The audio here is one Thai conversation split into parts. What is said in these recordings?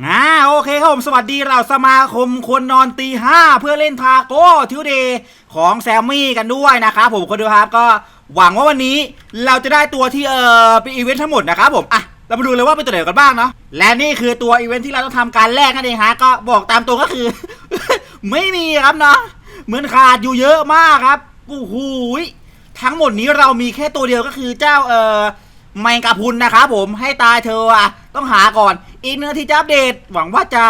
อ่าโอเคครับผมสวัสดีเราสมาคมคนนอนตีห้าเพื่อเล่นทาโก้ทิวเดย์ของแซมมี่กันด้วยนะครับผมคนดูครับก็หวังว่าวันนี้เราจะได้ตัวที่เออเป็นอีเวนต์ทั้งหมดนะครับผมอะเรามาดูเลยว่าเป็นตัวไหนกันบ้างเนาะและนี่คือตัวอีเวนต์ที่เราต้องทำการแลกนั่นเองฮะก็บอกตามตัวก็คือ ไม่มีครับเนาะเหมือนขาดอยู่เยอะมากครับโอ้โหยทั้งหมดนี้เรามีแค่ตัวเดียวก็คือเจ้าเออแมงกะพุนนะครับผมให้ตายเธออะ ต้องหาก่อน อีกหนึ่งที่จะอัปเดต หวังว่าจะ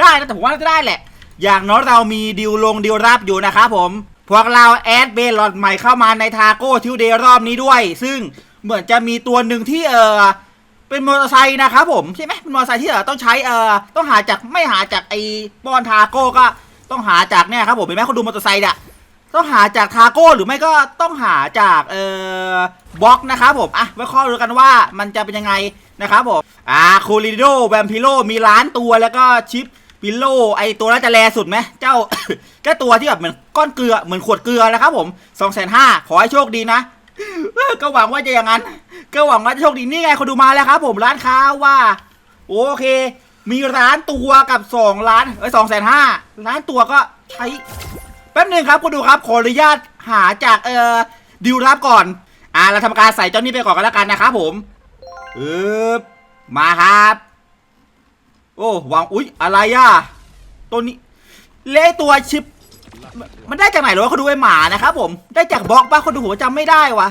ได้นะแต่ผมว่าน่าจะได้แหละ อย่างน้อยเรามีดิวลงดิวรับอยู่นะครับผม พวกเราแอดเบลลอดใหม่เข้ามาในทาโก้ทิวเดย์รอบนี้ด้วย ซึ่งเหมือนจะมีตัวหนึ่งที่เออเป็นมอเตอร์ไซค์นะครับผมใช่ไหมเป็นมอเตอร์ไซค์ที่เออต้องใช้เออต้องหาจากไม่หาจากไอ้ป้อนทาโก้ก็ต้องหาจากเนี่ยครับผมเห็นไหมเขาดูมอเตอร์ไซค์อะ ต้องหาจากทาโก้หรือไม่ก็ต้องหาจากเอ่อบล็อกนะครับผมอะไว้ข้อดูกันว่ามันจะเป็นยังไงนะครับผมอ่าคูริโดแวมพิโลมีล้านตัวแล้วก็ชิปพิโลไอตัวน่าจะแรสุดไหมเจ้าเจ้าตัวที่แบบเหมือนก้อนเกลือเหมือนขวดเกลือนะครับผมสองแสนห้าขอให้โชคดีนะก็หวังว่าจะอย่างนั้น ก็หวังว่าจะโชคดีนี่ไงคนดูมาแล้วครับผมร้านค้าว่า โอเค มีร้านตัวกับสองล้านเอ้ยสองแสนห้าล้านตัวก็ใช้ แป๊บหนึงครับคุณดูครับขออนุญาตหาจากเอ่อดิวรับก่อน อ่าเราทำการใส่เจ้านี้ไปก่อนกันแล้วกันนะครับผมเออมาครับ โอ้วางอุ๊ยอะไรอะตัวนี้ เละตัวชิป มันได้จากไหนหรอวะเขาดูไอหมานะครับผมได้จากบล็อกปะคนดูผมจำไม่ได้วะ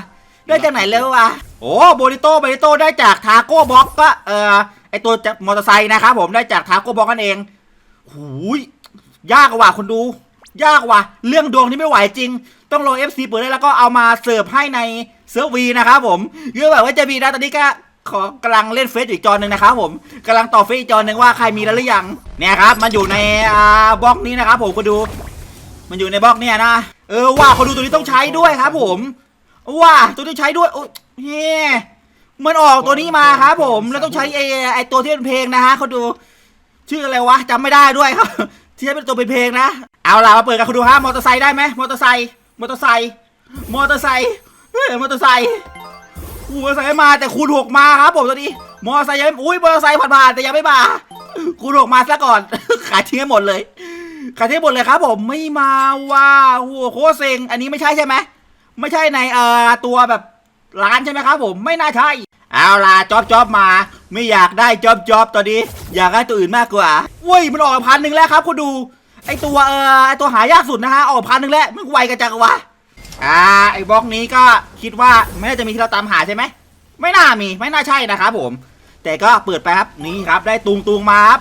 ได้จากไหนเลยวะโอ้โบริโต้โบริโต้ได้จากทาโก้บล็อกก็เอ่อไอตัวจากมอเตอร์ไซค์นะครับผมได้จากทาโก้บล็อกนั่นเองหูยยากกว่ะคนดู ยากว่ะ เรื่องดวงที่ไม่ไหวจริง ต้องรอ FC เปิดได้แล้วก็เอามาเสิร์ฟให้ในเซิร์ฟวีนะครับผมเยอะแบบว่าจะมีนะตอนนี้ก็ขอกำลังเล่นเฟซอีกจอหนึ่งนะครับผมกำลังต่อเฟซอีกจอหนึ่งว่าใครมีแล้วหรือยังเนี่ยครับ มันอยู่ในอ่าบล็อกนี้นะครับผมก็ดู มันอยู่ในบล็อกเนี่ยนะเออว่าคนดูตัวนี้ต้องใช้ด้วยครับ ผมว่าตัวนี้ใช้ด้วยโอ้ยเฮ้มันออกตัวนี้มาครับผมแล้วต้องใช้ไอ้ไอ้ตัวที่เป็นเพลงนะฮะเขาดู ชื่ออะไรวะจำไม่ได้ด้วยครับที่เป็นตัวเป็นเพลงนะ เอาล่ะมาเปิดกันคุณดูฮะมอเตอร์ไซค์ได้ไหมมอเตอร์ไซค์มอเตอร์ไซค์มอเตอร์ไซค์เฮ้ยมอเตอร์ไซค์อู้มอเตอร์ไซค์ไม่มาแต่คูณหกมาครับผมตัวนี้มอเตอร์ไซค์ยังอุ้ยมอเตอร์ไซค์ผ่านๆแต่ยังไม่มาคูณหกมาซะก่อน ขายทิ้งให้หมดเลยขายทิ้งหมดเลยครับผมไม่มาว่าหัวโคตรเซ็งอันนี้ไม่ใช่ใช่ไหมไม่ใช่ในเอ่อตัวแบบร้านใช่ไหมครับผมไม่น่าใช่เอาล่ะจอบจอบมา ไม่อยากได้จอบจอบตอนนี้ อยากได้ตัวอื่นมากกว่าเว้ยมันออกพันหนึ่งแล้วครับคุณดู ไอตัวเออไอตัวหายากสุดนะฮะออกพันหนึ่งแล้วมันไวกันจังวะอ่าไอบล็อกนี้ก็คิดว่าไม่น่าจะมีที่เราตามหาใช่ไหมไม่น่ามีไม่น่าใช่นะครับผม แต่ก็เปิดไปครับนี่ครับได้ตุงตุงมาครับ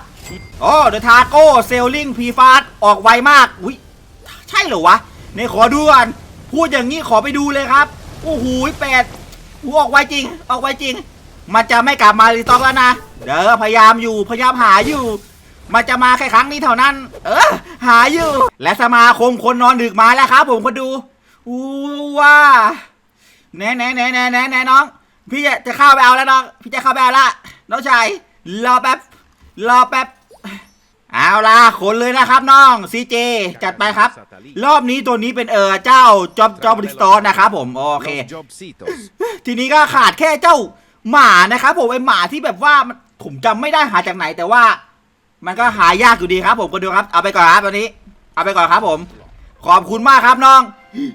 โอ้เดอะทาโก้เซลลิงพีฟาสออกไวมากอุ้ยใช่เหรอวะในขอดูก่อนพูดอย่างนี้ขอไปดูเลยครับโอ้โหแปดหูออกไวจริง ออกไวจริง มันจะไม่กลับมารีสต็อกแล้วนะเด้อพยายามอยู่พยายามหาอยู่ มันจะมาแค่ครั้งนี้เท่านั้น เออ หาอยู่ และสมาคมคนนอนดึกมาแล้วครับ ผมคนดูอู้ว่าแน่แน่แน่แน่แน่แน่น้อง พี่จะจะเข้าไปเอาแล้วน้อง พี่จะเข้าไปเอาละน้องชายรอแป๊บ รอแป๊บ เอาละขนเลยนะครับน้องซีเจจัดไปครับ รอบนี้ตัวนี้เป็นเออเจ้าจอบจอบบริสตอร์นะครับผมโอเค ทีนี้ก็ขาดแค่เจ้าหมานะครับผมไอหมาที่แบบว่ามันผมจำไม่ได้หาจากไหนแต่ว่า มันก็หายากอยู่ดีครับ ผมก็ดูครับ เอาไปก่อนครับตอนนี้ เอาไปก่อนครับผม ขอบคุณมากครับน้อง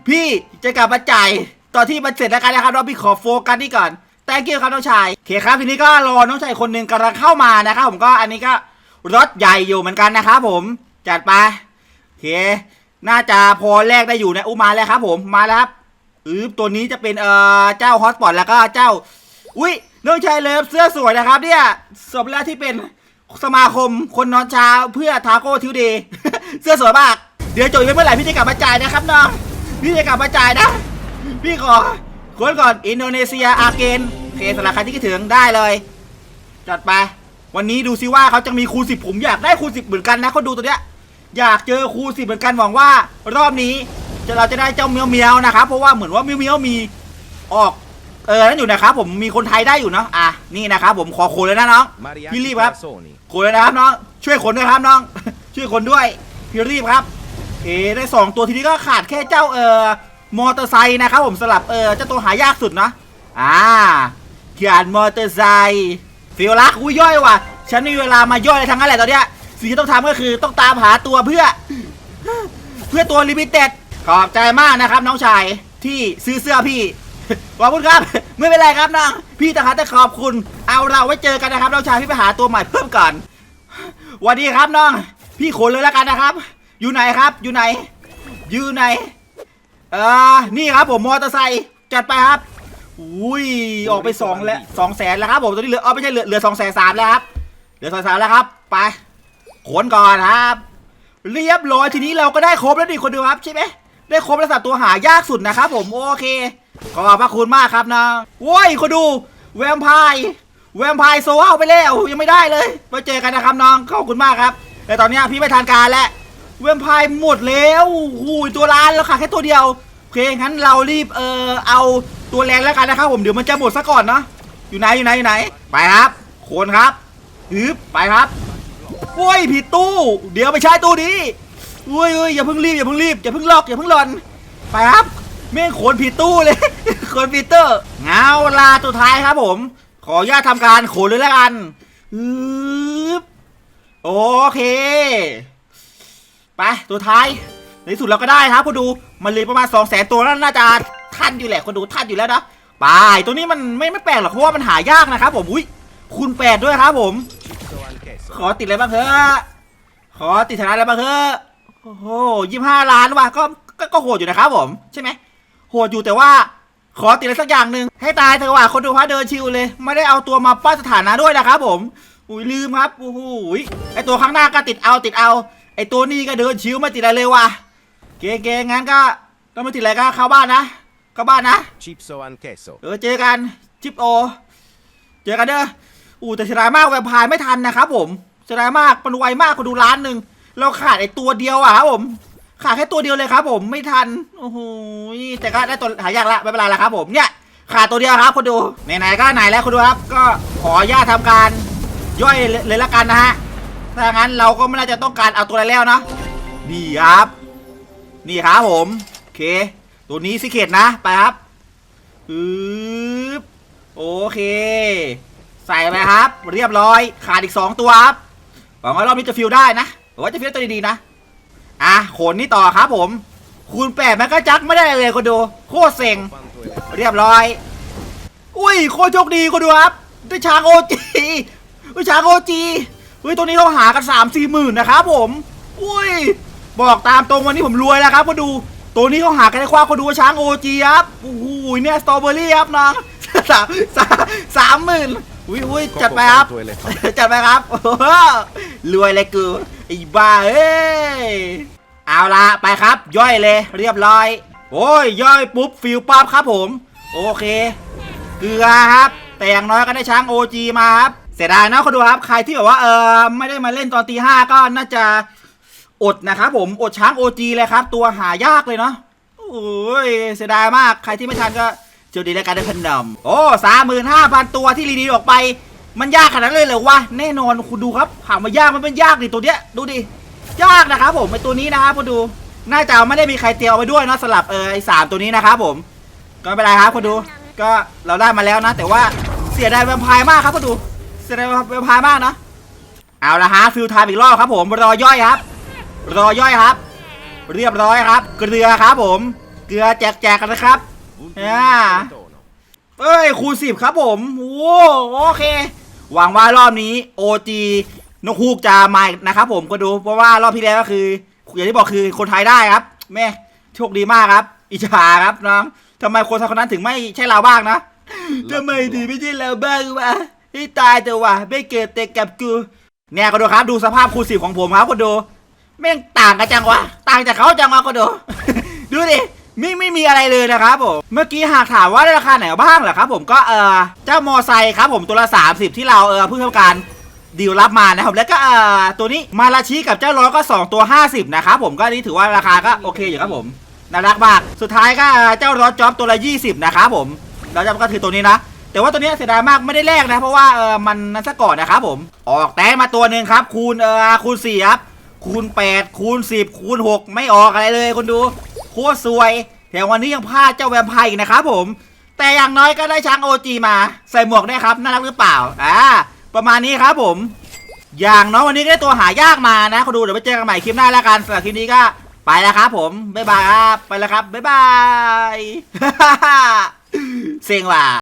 พี่จะกลับมาจ่ายตอนที่มันเสร็จแล้วกันนะครับน้องพี่ขอโฟกัสนี่ก่อน แต่เกี่ยวครับน้องชายโอเคครับทีนี้ก็รอน้องชายคนหนึ่งกำลังเข้ามานะครับผมก็อันนี้ก็รถใหญ่อยู่เหมือนกันนะครับผมจัดไปโอเค น่าจะพอแลกได้อยู่นะอุมาแล้วครับ ผมมาแล้วครับอือตัวนี้จะเป็นเอ่อเจ้าฮอตสปอตแล้วก็เจ้า อุ้ยน้องชายเลิฟเสื้อสวยนะครับเนี่ยสมแล้วที่เป็น สมาคมคนนอนเช้าเพื่อทาโก้ทิวเดย์เสื้อสวยมาก เดี๋ยวจบอีเมื่อไหร่พี่จะกลับมาจ่ายนะครับน้องพี่จะกลับมาจ่ายนะ พี่ขอคนก่อนอินโดนีเซียอาร์เกนเคสำหรับใครที่คิดถึงได้เลยจัดไป วันนี้ดูซิว่าเขาจะมีคูสิบผมอยากได้คูสิบเหมือนกันนะเขาดูตัวเนี้ยอยากเจอคูสิบเหมือนกันหวังว่า รอบนี้จะเราจะได้เจ้าเมียวเมียวนะครับเพราะว่าเหมือนว่าเมียวเมียวมีออก เออนั่นอยู่นะครับผมมีคนไทยได้อยู่เนาะอะนี่นะครับผมขอโคนเลยนะน้องพี่ Marianti รีบครับ Corazoni. โคนเลยนะครับน้องช่วยขนด้วยครับน้อง ช่วยขนด้วยพี่รีบครับ เอ๋ได้สองตัวทีนี้ก็ขาดแค่เจ้าเอ่อมอเตอร์ไซค์นะครับผมสลับเออเจ้าตัวหายากสุดเนาะอ่าเขียนมอเตอร์ไซค์ฟิลลักอุ้ยย่อยว่ะฉันไม่มีเวลามาย่อยอะไรทั้งนั้นแหละตอนเนี้ยสิ่งที่ต้องทำก็คือต้องตามหาตัวเพื่อ เพื่อตัวลิมิเต็ดขอบใจมากนะครับน้องชายที่ซื้อเสื้อพี่ ขอบคุณครับ ไม่เป็นไรครับน้องพี่ต่างหากแต่ขอบคุณ เอาเราไว้เจอกันนะครับน้องชายพี่ไปหาตัวใหม่เพิ่มก่อนสวัสดีครับน้อง พี่ขนเลยแล้วกันนะครับ อยู่ไหนครับ อยู่ไหน อยู่ไหนเออนี่ครับผมมอเตอร์ไซค์จัดไปครับอุ้ยออกไปสองแล้วสองแสนแล้วครับผมตอนนี้เหลือเออไม่ใช่เหลือเหลือสองแสนสามแล้วครับเหลือสองแสนแล้วครับ ไปขนก่อนครับ เรียบร้อยทีนี้เราก็ได้ครบแล้วดิคนดูครับใช่ไหมได้ครบแล้วสัตว์ตัวหายากสุดนะครับผมโอเค ขอบพระคุณมากครับนะโว้ยคนดูแวมไพร์แวมไพร์โซเอาไปแล้วยังไม่ได้เลยมาเจอกันนะครับน้องขอบคุณมากครับ แต่ตอนนี้พี่ไม่ทันการแล้วแวมไพร์หมดแล้วหูยตัวร้านแล้วขาดแค่ตัวเดียวโอเคงั้นเรารีบเออเอาตัวแรงแล้วกันนะครับผมเดี๋ยวมันจะหมดซะก่อนเนาะอยู่ไหนอยู่ไหนอยู่ไหน ไปครับโคนครับฮึบไปครับโอ้ยผิดตู้ เดี๋ยวไปใช้ตู้นี้อุ้ยอุ้ยอย่าเพิ่งรีบอย่าเพิ่งรีบอย่าเพิ่งล็อกอย่าเพิ่งหล่อนไปครับ แม่ขนผิดตู้เลยขนผิดตู้เงาลาตัวท้ายครับผม ขออนุญาตทำการขนเลยแล้วกันฮึบโอเค ไปตัวท้าย ในสุดเราก็ได้ครับคุณดู มันเหลยประมาณ2 0 0แสนตัวแล้วน่าจะทันอยู่แหละคุณดูทันอยู่แล้วนะไปตัวนี้มันไม่ไม่แปลกหรอกเพราะว่ามันหายากนะครับผมอุ้ยคูณแปดด้วยครับผม ขอติดอะไรบ้างเถอะขอติดฐานะอะไรบ้างเถอะโอ้โหยี่ห้าล้านว่ะก็ก็ก็โหดอยู่นะครับผม ใช่ไหม โหดอยู่แต่ว่าขอติดอะไรสักอย่างหนึ่งให้ตายเถอะว่ะคนดูพระเดินชิวเลย ไม่ได้เอาตัวมาป้ายสถานะด้วยนะครับผมอุ้ยลืมครับโอ้โหไอตัวข้างหน้าก็ติดเอาติดเอา ไอตัวนี้ก็เดินชิวไม่ติดอะไรเลยว่ะเก๋ๆงั้นก็ต้องไม่ติดอะไรก็เข้าบ้านนะเข้าบ้านนะ Chipso and queso. เออเจอกันจิปโอ เจอกันเด้ออู้แต่เสียดายมากแวมไพายไม่ทันนะครับผมเสียดายมากมันไวมากคนดูร้านหนึ่งเราขาดไอตัวเดียวอะครับผม ขาดแค่ตัวเดียวเลยครับผมไม่ทัน โอ้โหแต่ก็ได้ตัวหายากละไม่เป็นไรละครับผมเนี่ยขาดตัวเดียวครับคนดูไหนๆก็ไหนแล้วคนดูครับ ก็ขออนุญาตทำการย่อยเลยละกันนะฮะถ้างั้นเราก็ไม่น่าจะต้องการเอาตัวอะไรแล้วเนาะนี่ครับ นี่ครับผมโอเค ตัวนี้สิเกตนะไปครับปึ๊บโอเค ใส่ไปครับ เรียบร้อยขาดอีก 2 ตัวครับหวังว่ารอบนี้จะฟิลได้นะหวังว่าจะฟิลตัวดีๆนะ อะขนนี่ต่อครับผม คูณแปดมันก็จักไม่ได้เลยคนดู โคตรเซ็ง เรียบร้อย อุ้ยโคตรโชคดีคนดูครับได้ช้างโอจีได้ช้างโอจีเฮ้ยตัวนี้เขาหากันสามสี่หมื่นนะครับผม อุ้ย บอกตามตรงวันนี้ผมรวยแล้วครับคนดู ตัวนี้เขาหากันได้คว้าคนดูว่าช้างโอจีครับโอ้โหเนี่ยสตรอเบอรี่ครับน้องสามสามสามหมื่นอุ้ยอุ้ยจัดไปครับตัวเลยครับจัดไปครับโอ้โหรวยเลยกูไอ้บ้าเอ้ย เอาละไปครับ ย่อยเลยเรียบร้อย โอ้ยย่อยปุ๊บฟิลปั๊บครับผม โอเค เกลือครับ แต่อย่างน้อยก็ได้ช้าง OG มาครับ เสียดายนะคนดูครับ ใครที่แบบว่าเออไม่ได้มาเล่นตอนตีห้าก็น่าจะอดนะครับผมอดช้าง OG เลยครับ ตัวหายากเลยเนาะโอ้ยเสียดายมากใครที่ไม่ทันก็เจอดีแล้วกันได้พันนำโอ้สามหมื่นห้าพันตัวที่รีดีออกไป มันยากขนาดนั้นเลยเหรอวะแน่นอนคุณดูครับถามมายากมันเป็นยากดิตัวเนี้ยดูดิ ยากนะครับผมไอตัวนี้นะครับคุณดูน่าจะไม่ได้มีใครเตรียมเอาไปด้วยเนาะสลับเออไอสามตัวนี้นะครับผม ก็ไม่เป็นไรครับคุณดูก็เราได้มาแล้วนะ แต่ว่าเสียดายแวมไพร์มากครับคุณดู เสียดายแวมไพร์มากนะเอาละฮะฟิลไทม์อีกรอบครับผมรอย่อยครับ รอย่อยครับ เรียบร้อยครับ เกลือครับผม เกลือแจกแจกกันนะครับเอ้ยคูณสิบครับผมโอ้โอเค หวังว่ารอบนี้ OG นกฮูกจะมาอีกนะครับผมก็ดูเพราะว่ารอบที่แล้วก็คือ อย่างที่บอกคือคนไทยได้ครับ แม่โชคดีมากครับ อิจฉาครับน้องทำไมคนไทยคนนั้นถึงไม่ใช่เราบ้างนะทำไมถึงไม่ใช่เราบ้างวะให้ตายแต่ว่าไม่เกิดแต่กับกูเนี่ยก็ดูครับดูสภาพคูสิบของผมครับก็ดูแม่งต่างกันจังวะต่างจากเขาจังวะก็ดูดูดิไม่ไม่มีอะไรเลยนะครับผม เมื่อกี้หากถามว่าราคาไหนบ้างเหรอครับผมก็เออเจ้ามอไซค์ครับผมตัวละ 30 ที่เราเออเพิ่งทำการ ดีลรับมานะครับแล้วก็เออตัวนี้มาราชิกับเจ้าร้อยก็ 2 ตัว 50 นะครับผมก็นี่ถือว่าราคาก็โอเคอยู่ครับผมน่ารักมากสุดท้ายก็เจ้ารถจ็อบตัวละ 20 นะครับผมแล้วจะก็คือตัวนี้นะ แต่ว่าตัวนี้เสียดายมากไม่ได้แลกนะ เพราะว่าเออมันนั้นซะก่อนนะครับผมออกแต้มมาตัวหนึ่งครับ คูณเออคูณ4ครับคูณ 8 คูณ 10 คูณ 6 ไม่ออกอะไรเลยคนดูโคตรสวยแถมวันนี้ยังพลาดเจ้าแวมไพร์อีกนะครับผม แต่อย่างน้อยก็ได้ช้างโอจีมา ใส่หมวกได้ครับ น่ารักหรือเปล่า อ่า ประมาณนี้ครับผม อย่างน้อยวันนี้ก็ได้ตัวหายากมานะเขาดูเดี๋ยวไปเจอกันใหม่คลิปหน้าแล้วกันสำหรับคลิปนี้ก็ไปแล้วครับผมบ๊ายบายครับไปแล้วครับบ๊ายบายเซ็งว่ะ